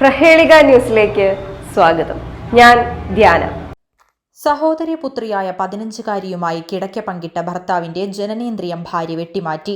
പ്രഹേളിക ന്യൂസിലേക്ക് സ്വാഗതം. ഞാൻ ധ്യാന. സഹോദരി പുത്രിയായ പതിനഞ്ചുകാരിയുമായി കിടക്ക പങ്കിട്ട ഭർത്താവിന്റെ ജനനേന്ദ്രിയം ഭാര്യ വെട്ടിമാറ്റി.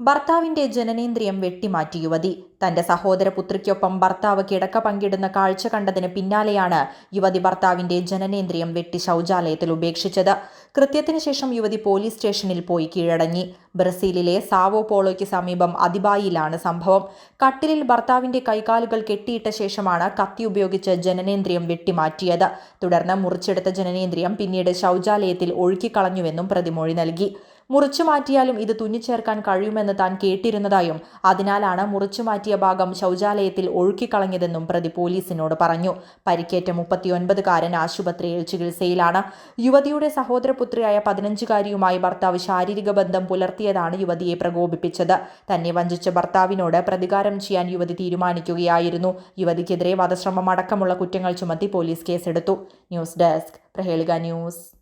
ഭർത്താവിന്റെ ജനനേന്ദ്രിയം വെട്ടിമാറ്റി യുവതി. തന്റെ സഹോദര പുത്രിക്കൊപ്പം ഭർത്താവ് കിടക്ക പങ്കിടുന്ന കാഴ്ച കണ്ടതിന് പിന്നാലെയാണ് യുവതി ഭർത്താവിന്റെ ജനനേന്ദ്രിയം വെട്ടി ശൗചാലയത്തിൽ ഉപേക്ഷിച്ചത്. കൃത്യത്തിന് ശേഷം യുവതി പോലീസ് സ്റ്റേഷനിൽ പോയി കീഴടങ്ങി. ബ്രസീലിലെ സാവോ പോളോയ്ക്ക് സമീപം അതിബായിലാണ് സംഭവം. കട്ടിലിൽ ഭർത്താവിന്റെ കൈകാലുകൾ കെട്ടിയിട്ട ശേഷമാണ് കത്തി ഉപയോഗിച്ച് ജനനേന്ദ്രിയം വെട്ടിമാറ്റിയത്. തുടർന്ന് മുറിച്ചെടുത്ത ജനനേന്ദ്രിയം പിന്നീട് ശൗചാലയത്തിൽ ഒഴുക്കിക്കളഞ്ഞുവെന്നും പ്രതിമൊഴി നൽകി. മുറിച്ചു മാറ്റിയാലും ഇത് തുന്നിച്ചേർക്കാൻ കഴിയുമെന്ന് താൻ കേട്ടിരുന്നതായും അതിനാലാണ് മുറിച്ചു മാറ്റിയ ഭാഗം ശൗചാലയത്തിൽ ഒഴുക്കിക്കളഞ്ഞതെന്നും പ്രതി പോലീസിനോട് പറഞ്ഞു. പരിക്കേറ്റ മുപ്പത്തിയൊൻപതുകാരൻ ആശുപത്രിയിൽ ചികിത്സയിലാണ്. യുവതിയുടെ സഹോദരപുത്രിയായ പതിനഞ്ചുകാരിയുമായി ഭർത്താവ് ശാരീരിക ബന്ധം പുലർത്തിയതാണ് യുവതിയെ പ്രകോപിപ്പിച്ചത്. തന്നെ വഞ്ചിച്ച ഭർത്താവിനോട് പ്രതികാരം ചെയ്യാൻ യുവതി തീരുമാനിക്കുകയായിരുന്നു. യുവതിക്കെതിരെ വധശ്രമം അടക്കമുള്ള കുറ്റങ്ങൾ ചുമത്തി പോലീസ് കേസെടുത്തു. ന്യൂസ് ഡെസ്ക് പ്രഹേളിക news.